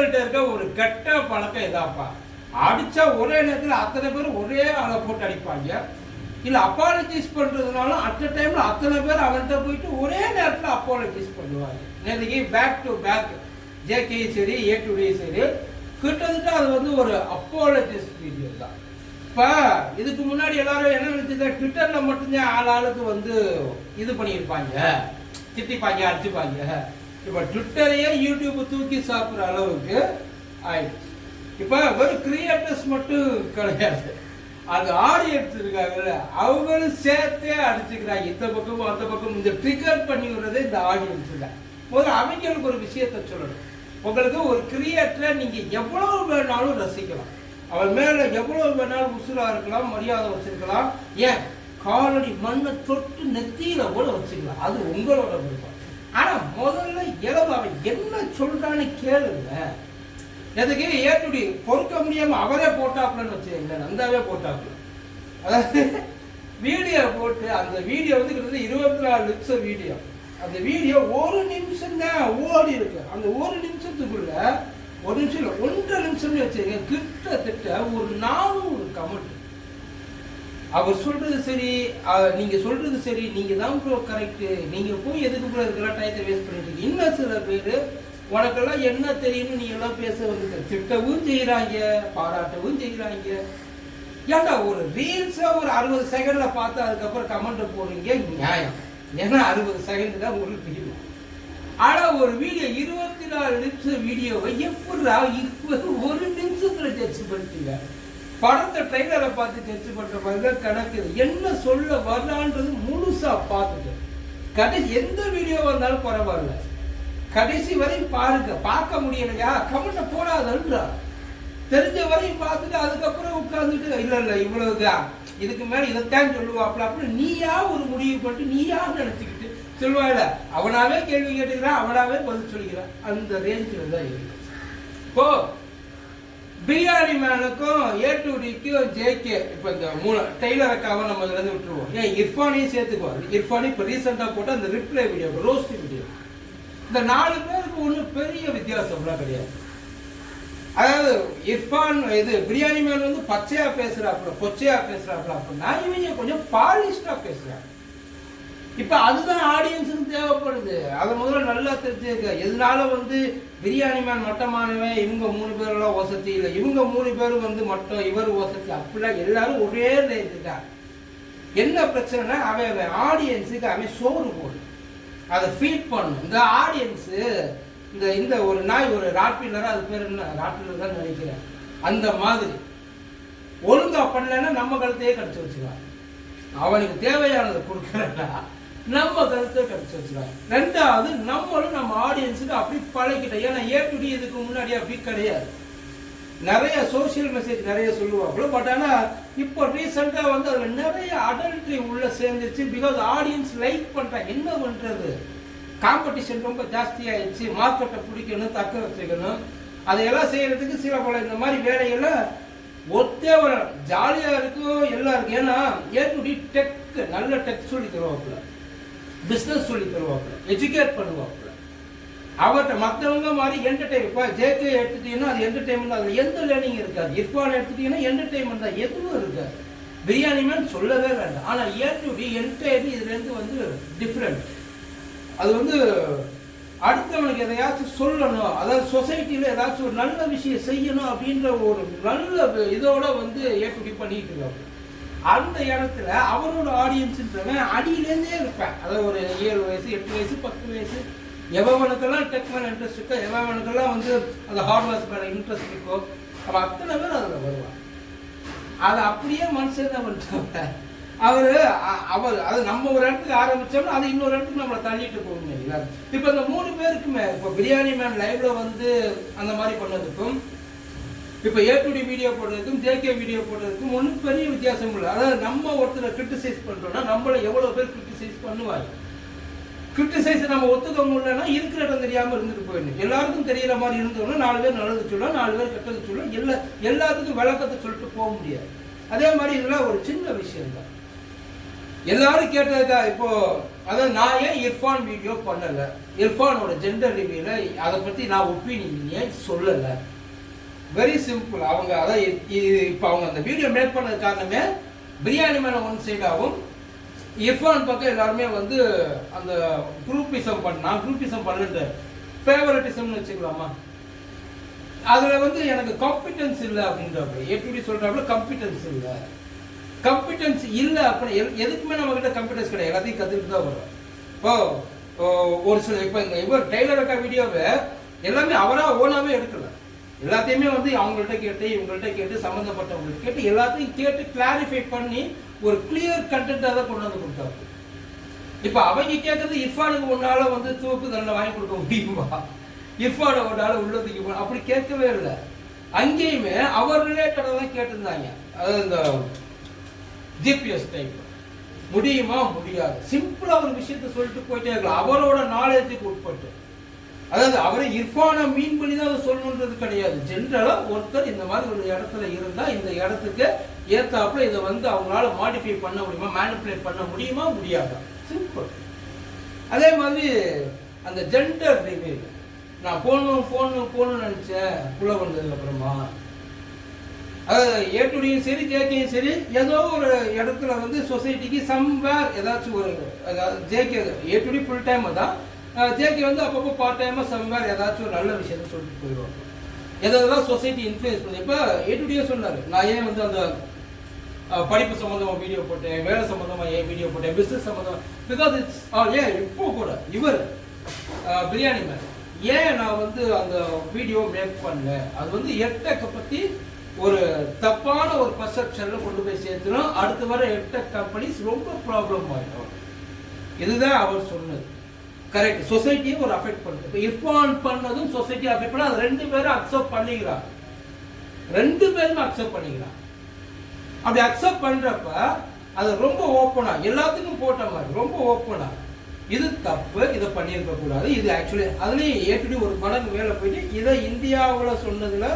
மக்கள்கிட்ட இருக்க ஒரு கெட்ட பழக்கம் இதாப்பா. அடிச்சா ஒரே நேரத்தில் அத்தனை பேர் ஒரே ஆளை போட்டு அடிப்பாங்க. இல்லை அப்பாலஜைஸ் பண்றதுனாலும் அட் டைம்ல அத்தனை பேர் அவன்கிட்ட போயிட்டு ஒரே நேரத்தில் அப்பாலஜைஸ் பண்ணுவாங்க. நேற்றுக்கு பேக் டு பேக் ஜேகே சரி ஏ டு டி சரி. கிட்டத்தட்ட அது வந்து ஒரு அப்பாலஜிஸ் வீடியோ தான். இப்போ இதுக்கு முன்னாடி எல்லாரும் என்ன நினைச்சது? ட்விட்டரில் மட்டும்தான் ஆள் ஆளுக்கு வந்து இது பண்ணியிருப்பாங்க. திட்டிப்பாங்க அடிச்சுப்பாங்க. இப்போ ட்விட்டரையே யூடியூப் தூக்கி சாப்பிட்ற அளவுக்கு ஆயிடுச்சு. இப்போ வெறும் கிரியேட்டர்ஸ் மட்டும் கிடையாது. அந்த ஆடியன்ஸ் இருக்காங்கல்ல அவங்களும் சேர்த்தே அடிச்சுக்கிறாங்க. இந்த பக்கமும் அந்த பக்கம் இந்த ட்ரிகர் பண்ணி விடுறதே இந்த ஆடியன்ஸ் தான். முதல்ல அவங்களுக்கு ஒரு விஷயத்த சொல்லணும். உங்களுக்கு ஒரு கிரியேட்டரை நீங்கள் எவ்வளோ வேணாலும் ரசிக்கலாம். அவன் மேலே எவ்வளோ வேணாலும் உசுலாக இருக்கலாம் மரியாதை வச்சிருக்கலாம். ஏன்? காலடி மண்ணை தொட்டு நெத்தியில கூட வச்சுக்கலாம். அது உங்களோட விருப்பம். ஆனா முதல்ல இளம் அவன் என்ன சொல்றான்னு கேளுங்க. எதுக்கு? ஏற்றுடி பொறுக்க முடியாம அவரே போட்டாப்லன்னு வச்சுக்கோங்க நந்தாவே போட்டாப்ல அதாவது வீடியோ போட்டு அந்த வீடியோ வந்து கிட்டத்தட்ட இருபத்தி நாலு நிமிஷம் வீடியோ. அந்த வீடியோ ஒரு நிமிஷம் தான் ஓடி இருக்கு. அந்த ஒரு நிமிஷத்துக்குள்ள ஒரு நிமிஷம் இல்லை ஒன்றரை நிமிஷம்னு வச்சுக்கோங்க கிட்டத்தட்ட ஒரு நானூறு கமெண்ட் அவர் சொல்றது சரி நீங்க சொல்றது சரி நீங்க தான் ப்ரோ கரெக்ட் நீங்க போய் எதுக்கு ப்ரோ இதுக்கெல்லாம் டயத்தை வேஸ்ட் பண்ணிட்டு இன்னும் சில பேர் உனக்கெல்லாம் என்ன தெரியும்னு நீ எல்லாம் பேச வந்து திட்டவும் செய்யறாங்க பாராட்டவும் செய்யறாங்க ஏன்டா ஒரு ரீல்ஸை ஒரு அறுபது செகண்ட்ல பார்த்து அதுக்கப்புறம் கமெண்ட் போடுறீங்க? நியாயம். ஏன்னா அறுபது செகண்ட் தான் உங்களுக்கு தெரியும் ஆனா ஒரு வீடியோ இருபத்தி நாலு நிமிஷம் வீடியோவை எப்படிடா இருபது ஒரு நிமிஷத்துல டச் பண்ணிட்டீங்க? படத்தை ட்ரெய்லரை பார்த்து ஜட்ஜ் பண்ணுற மாதிரி தான் கணக்கு என்ன சொல்ல வரலான்றது முழுசாக பார்த்துட்டு கடைசி எந்த வீடியோ வந்தாலும் பரவாயில்ல. கடைசி வரையும் பாருங்க. பார்க்க முடியலையா? கமெண்ட்டை போடாதன்றா தெரிஞ்ச வரையும் பார்த்துட்டு அதுக்கப்புறம் உட்காந்துட்டு இல்லை இல்லை இவ்வளவுதான். இதுக்கு மேலே இதைத்தான் சொல்லுவாப்ல அப்படின்னு நீயா ஒரு முடிவு பண்ணிட்டு நீயா நினச்சிக்கிட்டு சொல்லுவாள் அவனாவே கேள்வி கேட்டுக்கிறான் அவனாவே பதில் சொல்லிக்கிறான். அந்த ரேஞ்சில் தான் இருக்கு. போ பிரியாணி மேனுக்கும் ஏ டு டிக்கும் ஜேகே இப்போ இந்த மூணு டெய்லர் அக்காவை நம்ம இதுல இருந்து விட்டுருவோம். ஏன் இர்ஃபானையும் சேர்த்துக்குவோம் இர்ஃபானி இப்போ ரீசெண்டாக போட்ட அந்த ரிப்ளை வீடியோ ரோஸ்ட் வீடியோ இந்த நாலு பேருக்கு ஒன்றும் பெரிய வித்தியாசம்லாம் கிடையாது. அதாவது இர்ஃபான் இது பிரியாணி மேன் வந்து பச்சையாக பேசுகிறாப்புல கொச்சையாக பேசுகிறாப்புல அப்படின்னா இவங்க கொஞ்சம் பாலிஷ்டாக பேசுகிறாங்க இப்போ அதுதான் ஆடியன்ஸுக்கு தேவைப்படுது. அதை முதல்ல நல்லா தெரிஞ்சுக்க. எதனால வந்து பிரியாணி மேன் மட்டமானவன் இவங்க மூணு பேரெல்லாம் வசதி இல்லை. இவங்க மூணு பேரும் வந்து மட்டம் இவர் வசதி. அப்படிலாம் எல்லாரும் ஒரே ரேஞ்சு என்ன பிரச்சனைனா அவன் அவன் ஆடியன்ஸுக்கு அவன் சோறு போடு. அதை ஃபீட் பண்ணும் இந்த ஆடியன்ஸு இந்த இந்த ஒரு நாய் ஒரு ராட்பில்லராக அது பேர் என்ன? ராட்பில்லர் தான் நினைக்கிறேன். அந்த மாதிரி. ஒழுங்காக பண்ணலைன்னா நம்ம கழுத்தையே கடிச்சு வச்சுக்கலாம் அவனுக்கு தேவையானதை கொடுக்குறேன்னா நம்ம கருத்தை கருத்து வச்சுக்கலாம். ரெண்டாவது நம்மளும் நம்ம ஆடியன்ஸுக்கு அப்படி பழகிட்டோம் ஏன்னா ஏ டு டி இதுக்கு முன்னாடி அப்படி கிடையாது. நிறைய சோஷியல் மெசேஜ் நிறைய சொல்லுவாங்க பட் ஆனால் இப்போ ரீசெண்டாக வந்து அதில் நிறைய அடல்ட்ரி உள்ள சேர்ந்துச்சு பிகாஸ் ஆடியன்ஸ் லைக் பண்றாங்க என்ன பண்ணுறது காம்படிஷன் ரொம்ப ஜாஸ்தியாகிடுச்சு மார்க்கெட்டை பிடிக்கணும் தக்க வச்சுக்கணும். அதையெல்லாம் செய்கிறதுக்கு சில பல இந்த மாதிரி வேலைகளை ஒத்தே வர ஜாலியாக இருக்கும் எல்லாம் இருக்கும் ஏன்னா ஏ டு டி டெக் நல்ல டெக் சொல்லி தருவாப்புல. பிஸ்னஸ் சொல்லி தருவாப்புல எஜுகேட் பண்ணுவாப்புல. அவர்கிட்ட மற்றவங்க மாதிரி என்டர்டைன் இப்போ ஜேகே எடுத்துட்டீங்கன்னா அது என்டர்டைன்மெண்ட் அதில் எந்த லேர்னிங் இருக்காது. இர்ஃபான் எடுத்துட்டீங்கன்னா என்டர்டைன்மெண்ட் தான். எதுவும் இருக்காது. பிரியாணி மேன் சொல்லவே வேண்டாம். ஆனால் ஏ டு டி என்டையர் இதுலேருந்து வந்து டிஃப்ரெண்ட் அது வந்து அடுத்தவனுக்கு எதையாச்சும் சொல்லணும். அதாவது சொசைட்டியில் ஏதாச்சும் ஒரு நல்ல விஷயம் செய்யணும் அப்படின்ற ஒரு நல்ல இதோட வந்து ஏற்றுடி பண்ணிட்டு இருக்காங்க அந்த இடத்துல அவரோட ஆடியன்ஸ்ன்றவன் அடியிலேருந்தே இருப்பேன். அதாவது ஒரு ஏழு வயசு எட்டு வயசு பத்து வயசு. எவனுக்கெல்லாம் டெக் மேலே இன்ட்ரெஸ்ட் இருக்கோ எவனுக்கெல்லாம் வந்து அந்த ஹார்ட்வேர்ஸ் மேலே இன்ட்ரெஸ்ட் இருக்கோ அவன் அத்தனை பேர் அதில் வருவான் அதை அப்படியே மனுஷன் என்ன அவர் அவர் அது நம்ம ஒரு இடத்துக்கு ஆரம்பித்தோம்னா அது இன்னொரு இடத்துக்கு நம்மளை தள்ளிட்டு போகணும் இல்லைங்களா இப்போ இந்த மூணு பேருக்குமே இப்போ பிரியாணி மேன் லைவ்ல வந்து அந்த மாதிரி பண்ணதுக்கும் இப்போ ஏ டு டி வீடியோ போடுறதுக்கும் ஜேகே வீடியோ போடுறதுக்கும் ஒன்றும் பெரிய வித்தியாசம் இல்லை. அதாவது நம்ம ஒருத்தரை கிரிட்டிசைஸ் பண்ணுறோம்னா நம்மளை எவ்வளோ பேர் கிரிட்டிசைஸ் பண்ணுவாங்க கிரிட்டிசைஸ் நம்ம ஒத்துக்க முடியலன்னா இருக்கிற இடம் தெரியாமல் இருந்துட்டு போயிடணும். எல்லாருக்கும் தெரியற மாதிரி இருந்தோம்னா நாலு பேர் நல்லது சொல்லலாம் நாலு பேர் கெட்டது சொல்லலாம் எல்லா எல்லாத்துக்கும் விளக்கத்தை சொல்லிட்டு போக முடியாது. அதே மாதிரி இதெல்லாம் ஒரு சின்ன விஷயம் தான் எல்லாரும் கேட்டதுக்கா இப்போ அதாவது நான் ஏன் இர்ஃபான் வீடியோ பண்ணலை? இர்ஃபானோட ஜெண்டர் ரிவியூல அதை பற்றி நான் ஒப்பீனியன் சொல்லலை? வெரி சிம்பிள் அவங்க அதான் இப்போ அவங்க அந்த வீடியோ மேக் பண்ணது காரணமே பிரியாணி மேலே ஒன் சைடாகவும் இர்ஃபான் பக்கம் எல்லாருமே வந்து அந்த குரூப்பிசம் பண்ணா குரூப்பிசம் பண்ணுறது ஃபேவரட்டிசம்னு வச்சுக்கலாமா? அதில் வந்து எனக்கு காம்பிடன்ஸ் இல்லை அப்படின்றப்ப எப்படி சொல்கிறாப்புல காம்பிடன்ஸ் இல்லை. காம்பிட்டன்ஸ் இல்லை அப்படி எதுக்குமே நம்ம கிட்ட கிடையாது. எல்லாத்தையும் கற்றுக்கிட்டு தான் வரும் இப்போ ஓ, ஒரு சில இப்போ இந்த இவர் டெய்லர் அக்கா வீடியோவை எல்லாமே அவராக ஓனாகவே எடுக்கலை. எல்லாத்தையுமே வந்து அவங்கள்ட்ட கேட்டு இவங்கள்ட்ட கேட்டு சம்மந்தப்பட்டவங்கள்ட்ட கேட்டு எல்லாத்தையும் கேட்டு கிளாரிஃபை பண்ணி ஒரு கிளியர் கண்டென்ட்டாக தான் கொண்டு வந்து கொடுத்தாரு. இப்போ அவங்க கேட்கறது இர்ஃபானுக்கு ஒன்றால் வந்து தூக்கு தண்டனை வாங்கி கொடுக்க முடியுமா? இர்ஃபானை ஒன்றால் உள்ள தூக்கி போ- அப்படி கேட்கவே இல்லை. அங்கேயுமே அவர் ரிலேட்டடாக தான் கேட்டிருந்தாங்க. அதாவது இந்த ஜிபிஎஸ் டைப் முடியுமா? முடியாது. சிம்பிளாக ஒரு விஷயத்த சொல்லிட்டு போயிட்டே இருக்கலாம். அவரோட நாலேஜுக்கு உட்பட்டு. அதாவது அவரை இர்ஃபானை மீன் பண்ணி தான் அதை சொல்லணுன்றது கிடையாது. ஜென்ரலாக ஒருத்தர் இந்த மாதிரி ஒரு இடத்துல இருந்தால் இந்த இடத்துக்கு ஏற்றாப்புல இதை வந்து அவங்களால மாடிஃபை பண்ண முடியுமா மேனிப்புலேட் பண்ண முடியுமா முடியாதா? சிம்பிள் அதே மாதிரி அந்த ஜெண்டர் ரிவீல் நான் போகணும் போகணும் போகணும்னு நினச்சேன் புள்ள வந்ததுக்கு அப்புறமா. அதாவது ஏட்டுடையும் சரி ஜேகேயும் சரி ஏதோ ஒரு இடத்துல வந்து சொசைட்டிக்கு சம்வேர் ஏதாச்சும் ஒரு அதாவது JK A two D full time தான். ஜேகே வந்து அப்பப்போ பார்ட் டைமாக சம்வேர் ஏதாச்சும் ஒரு நல்ல விஷயத்த சொல்லிட்டு போயிடுவாங்க. எதாவது சொசைட்டி இன்ஃப்ளூயன்ஸ் பண்ணி இப்போ டே சொன்னார். நான் ஏன் வந்து அந்த படிப்பு சம்மந்தமாக வீடியோ போட்டேன் வேலை சம்மந்தமாக ஏன் வீடியோ போட்டேன் பிஸ்னஸ் சம்மந்தமாக பிகாஸ் இட்ஸ் ஏன் இப்போ கூட இவர் பிரியாணி மேன் ஏன் நான் வந்து அந்த வீடியோ மேக் பண்ணல? அது வந்து எட்டக்கை பற்றி ஒரு தப்பான ஒரு பர்செப்ஷனில் கொண்டு போய் சேர்த்துடும் அடுத்து வர எட்டக் கம்பெனிஸ் ரொம்ப ப்ராப்ளம் ஆகிடும் இதுதான் அவர் சொன்னது. கரெக்ட் சொசைட்டியை ஒரு அஃபெக்ட் பண்ணுது. இப்போ இர்ஃபான் பண்ணதும் சொசைட்டியை அஃபெக்ட் பண்ண அது ரெண்டு பேரும் அக்செப்ட் பண்ணிக்கிறாங்க. ரெண்டு பேரும் அக்செப்ட் பண்ணிக்கிறாங்க. அப்படி அக்செப்ட் பண்ணுறப்ப அது ரொம்ப ஓப்பனாக எல்லாத்துக்கும் போட்ட மாதிரி ரொம்ப ஓப்பனாக இது தப்பு இதை பண்ணியிருக்க கூடாது. இது ஆக்சுவலி அதுலேயும் ஏற்கனவே ஒரு மடங்கு மேலே போயிட்டு இதை இந்தியாவில் சொன்னதில்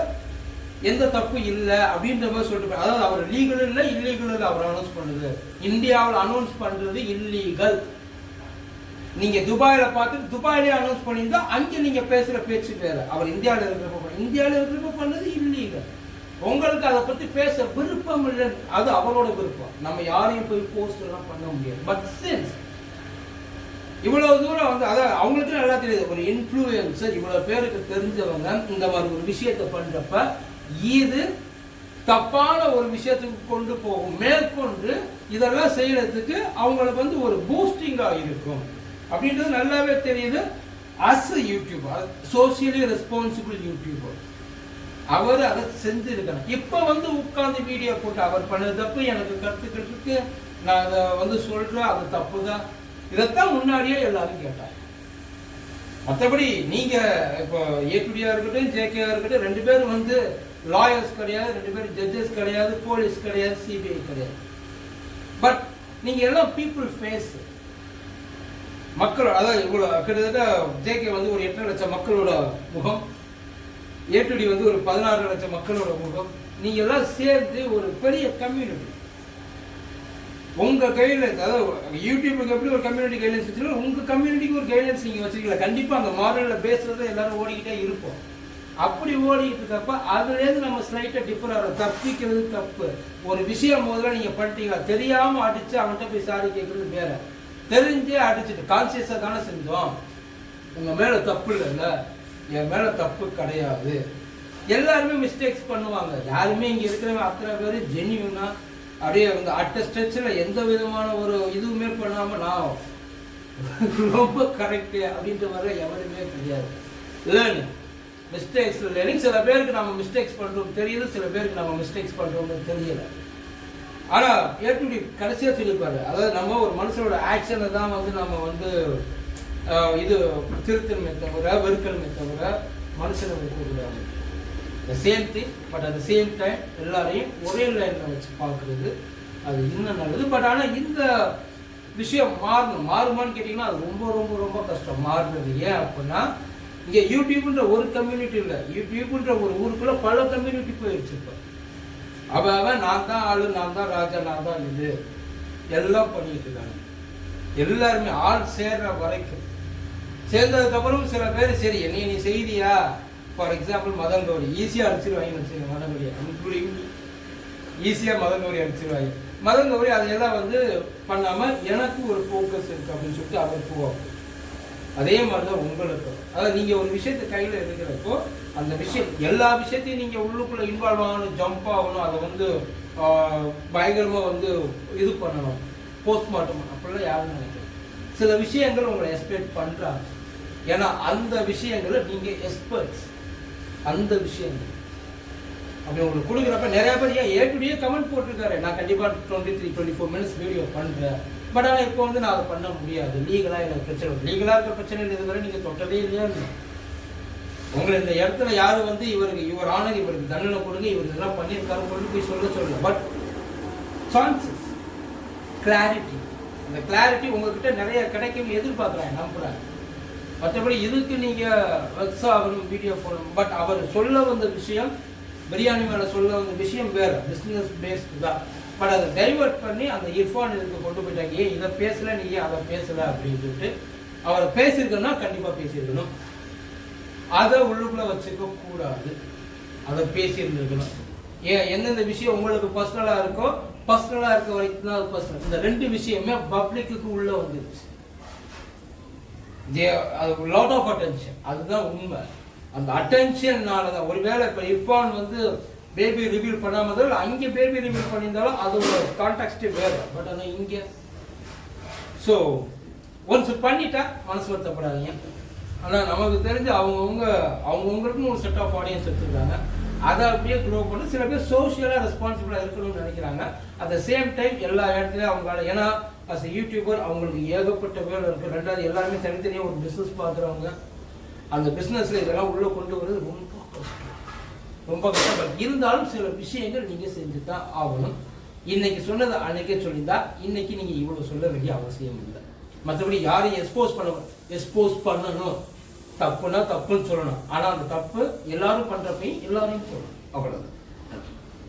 எந்த தப்பு இல்லை அப்படின்ற மாதிரி சொல்லிட்டு அதாவது அவர் லீகல் இல்லை இல்லீகல் அவர் அனௌன்ஸ் பண்ணுது. இந்தியாவில் அனௌன்ஸ் பண்ணுறது இல்லீகல் நீங்க துபாயில பார்த்து துபாயிலே அனௌன்ஸ் பண்ணியிருந்தா அங்க நீங்க பேசுற பேச்சு வேற. அவர் இந்தியாவில் இருக்கிறப்ப இந்தியால இந்தியாவில் இருக்கிறப்ப பண்ணது இல்லீகல் உங்களுக்கு அதை பத்தி பேச விருப்பம் இல்லை. அது அவரோட விருப்பம். நம்ம யாரையும் போய் போஸ்ட் எல்லாம் பண்ண முடியாது. பட் சின்ஸ் இவ்வளவு தூரம் வந்து அதான் அவங்களுக்கு நல்லா தெரியுது. ஒரு இன்ஃப்ளூயன்சர் இவ்வளவு பேருக்கு தெரிஞ்சவங்க இந்த மாதிரி ஒரு விஷயத்தை பண்றப்ப இது தப்பான ஒரு விஷயத்துக்கு கொண்டு போகும். மேற்கொண்டு இதெல்லாம் செய்யறதுக்கு அவங்களுக்கு வந்து ஒரு பூஸ்டிங்காக இருக்கும். அப்படின்றது நல்லாவே தெரியுது. As YouTuber socially responsible YouTuber அவர் அதை செஞ்சிருக்கணும் இப்போ வந்து உட்கார்ந்து வீடியோ போட்டு அவர் பண்ணது தப்பு எனக்கு கருத்துக்கள் இருக்கு நான் அதை வந்து சொல்றேன் அது தப்பு தான் இதைத்தான் முன்னாடியே எல்லாரும் கேட்டாங்க. மற்றபடி நீங்க இப்போ ஏபிடியா இருக்கட்டும் ஜேகேயா இருக்கட்டும் ரெண்டு பேரும் வந்து லாயர்ஸ் கிடையாது ரெண்டு பேரும் ஜட்ஜஸ் கிடையாது போலீஸ் கிடையாது சிபிஐ கிடையாது. பட் நீங்க எல்லாம் பீப்புள் ஃபேஸ் மக்கள் அதாவது இவ்வளோ கிட்டத்தட்ட ஜேகே வந்து ஒரு எட்டரை லட்சம் மக்களோட முகம் ஏட்டுடி வந்து ஒரு பதினாறு லட்சம் மக்களோட முகம். நீங்க எல்லாம் சேர்ந்து ஒரு பெரிய கம்யூனிட்டி உங்க கைட்லைன்ஸ் அதாவது யூடியூபுக்கு எப்படி ஒரு கம்யூனிட்டி கைட்லைன்ஸ் வச்சுருக்கோம் உங்க கம்யூனிட்டிக்கு ஒரு கைட்லைன்ஸ் நீங்க வச்சிருக்கீங்க கண்டிப்பா அந்த மாடலில் பேசுறது எல்லாரும் ஓடிக்கிட்டே இருப்போம். அப்படி ஓடிக்கிட்டு இருக்கப்ப அதுலேருந்து நம்ம ஸ்லைட்டாக டிஃபர் ஆகிறோம் தப்பிக்கிறது தப்பு. ஒரு விஷயம் முதல்ல நீங்க பண்ணிட்டீங்களா? தெரியாமல் அடிச்சு அவன்கிட்ட போய் சாரி கேட்குறது வேறு. தெரிஞ்சே அடிச்சுட்டு கான்சியஸாக தானே செஞ்சோம். உங்கள் மேலே தப்பு இல்லைல்ல. என் மேலே தப்பு கிடையாது. எல்லாருமே மிஸ்டேக்ஸ் பண்ணுவாங்க. யாருமே இங்கே இருக்கிறவங்க அத்தனை பேர் ஜென்யூனா அப்படியே வந்து அட்ட ஸ்ட்ரெச்சில் எந்த விதமான ஒரு இதுவுமே பண்ணாமல் நான் ரொம்ப கரெக்டு அப்படின்ற மாதிரி எவருமே கிடையாது. லேர்னிங் மிஸ்டேக்ஸ் லேர்னிங் சில பேருக்கு நம்ம மிஸ்டேக்ஸ் பண்ணுறோம் தெரியுது. சில பேருக்கு நம்ம மிஸ்டேக்ஸ் பண்ணுறோம்னு தெரியலை. ஆனா ஏற்றுடி கடைசியா சொல்லிப்பாரு அதாவது நம்ம ஒரு மனுஷனோட ஆக்ஷனை தான் வந்து நம்ம வந்து இது திருத்தணுமே தவிர வெறுக்கணுமே தவிர மனுஷனை வைக்கக்கூடாது the same thing but at the same time எல்லாரையும் ஒரே லைனில் வச்சு பார்க்குறது அது இன்னும் நல்லது. பட் ஆனால் இந்த விஷயம் மாறணும். மாறுமான்னு கேட்டிங்கன்னா அது ரொம்ப ரொம்ப ரொம்ப கஷ்டம். மாறுறது ஏன் அப்படின்னா இங்கே யூடியூப்ன்ற ஒரு கம்யூனிட்டி இல்லை. யூடியூப்ன்ற ஒரு ஊருக்குள்ளே பல கம்யூனிட்டி போயிடுச்சு இப்போ. அவன் அவன் நான் தான் ஆளு நான் தான் ராஜா நான் தான் இது. எல்லாம் பண்ணிட்டு இருக்காங்க. எல்லாருமே ஆள் சேர்ற வரைக்கும். சேர்ந்ததுக்கப்புறம் சில பேர் சரி என்னைய நீ செய்தியா? ஃபார் எக்ஸாம்பிள் மதன் கௌரி ஈஸியாக அடிச்சிருவாங்கன்னு வச்சுக்கோங்க மதன் கௌரி இன்க்ளூடிங் ஈஸியாக மதன் கௌரி அடிச்சிருவாங்க மதன் கௌரி அதையெல்லாம் வந்து பண்ணாமல் எனக்கு ஒரு ஃபோக்கஸ் இருக்கு அப்படின்னு சொல்லிட்டு அவர் போவாங்க அதே மாதிரி தான் உங்களுக்கும். அதாவது நீங்கள் ஒரு விஷயத்தை கையில் எடுக்கிறப்போ அந்த விஷயம் எல்லா விஷயத்தையும் நீங்கள் உள்ளுக்குள்ளே இன்வால்வ் ஆகணும் ஜம்ப் ஆகணும் அதை வந்து பயங்கரமாக வந்து இது பண்ணணும் போஸ்ட்மார்ட்டம் அப்படிலாம் யாரும் நினைக்கிறேன் சில விஷயங்கள் உங்களை எக்ஸ்பெக்ட் பண்ணுறாங்க ஏன்னா அந்த விஷயங்களை நீங்கள் எக்ஸ்பர்ட்ஸ் அந்த விஷயங்கள். அப்படி உங்களுக்கு கொடுக்குறப்ப நிறையா பேர் ஏன் ஏ கமெண்ட் போட்டிருக்காரு. நான் கண்டிப்பாக twenty three twenty four minutes video பண்ணுறேன் பட் ஆனால் இப்போ வந்து நான் அதை பண்ண முடியாது. லீகலாக எனக்கு பிரச்சனை லீகலாக இருக்க பிரச்சனை இதுவரை நீங்கள் தொட்டதே இல்லையா உங்களை இந்த இடத்துல யார் வந்து இவருக்கு இவர் ஆனர் இவருக்கு தண்டனை கொடுங்க இவர் இதெல்லாம் பண்ணியிருக்காரு கொண்டு போய் சொல்ல சொல்லல பட் சான்சஸ் கிளாரிட்டி அந்த கிளாரிட்டி உங்ககிட்ட நிறைய கிடைக்கும் எதிர்பார்க்குறாங்க நம்புறாங்க மற்றபடி இதுக்கு நீங்கள் வெக்ஸ் ஆகணும் வீடியோ போடணும். பட் அவர் சொல்ல வந்த விஷயம் பிரியாணி மேலே சொல்ல வந்த விஷயம் வேறு. பிஸ்னஸ் பேஸ்டு தான். பட் அதை டைவர்ட் பண்ணி அந்த இர்ஃபான் இதுக்கு கொண்டு போயிட்டாங்க. ஏன் இதை பேசல நீ ஏன் அதை பேசல அப்படின்னு சொல்லிட்டு அவரை பேசியிருக்கணும்னா கண்டிப்பாக பேசியிருக்கணும். அதை உள்ளுக்குள்ள வச்சுக்க கூடாது. அதை பேசியிருந்துருக்கணும். ஏன் எந்தெந்த விஷயம் உங்களுக்கு பர்சனலாக இருக்கோ பர்சனலாக இருக்க வரைக்கும் தான் பர்சனல் இந்த ரெண்டு விஷயமே பப்ளிக்கு உள்ளே வந்துருச்சு. அது லாட் ஆஃப் அட்டென்ஷன் அதுதான் உண்மை. அந்த அட்டென்ஷன்னால தான் ஒருவேளை இப்போ இர்ஃபான் வந்து பேபி ரிவீல் பண்ணாமல் அங்கே பேபி ரிவீல் பண்ணியிருந்தாலும் அதோட கான்டாக்டே வேறு. பட் ஆனால் இங்கே ஸோ ஒன்ஸ் பண்ணிட்டா மனசு வருத்தப்படாதீங்க ஆனால் நமக்கு தெரிஞ்சு அவங்கவுங்க அவங்கவுங்களுக்குன்னு ஒரு செட் ஆஃப் ஆடியன்ஸ் எடுத்துருக்காங்க. அதை அப்படியே க்ரோ பண்ணி சில பேர் சோஷியலாக ரெஸ்பான்சிபிளாக இருக்கணும்னு நினைக்கிறாங்க. அட் த சேம் டைம் எல்லா இடத்துலையும் அவங்களால ஏன்னா அஸ் யூடியூபர் அவங்களுக்கு ஏகப்பட்ட வேலை இருக்குது ரெண்டாவது எல்லாருமே தனித்தனியாக ஒரு பிஸ்னஸ் பார்க்குறவங்க. அந்த பிஸ்னஸில் இதெல்லாம் உள்ளே கொண்டு வர்றது ரொம்ப கஷ்டம். ரொம்ப கஷ்டம். இருந்தாலும் சில விஷயங்கள் நீங்கள் செஞ்சு தான் ஆகணும். இன்னைக்கு சொன்னதை அன்னைக்கே சொல்லியிருந்தா இன்னைக்கு நீங்கள் இவ்வளோ சொல்ல வேண்டிய அவசியம் இல்லை. மற்றபடி யாரையும் எக்ஸ்போஸ் பண்ண எக்ஸ்போஸ் பண்ணணும். தப்புனா தப்புன்னு சொல்லணும். ஆனால் அந்த தப்பு எல்லாரும் பண்ணுறப்பையும் எல்லாரையும் சொல்லணும். அவ்வளோதான்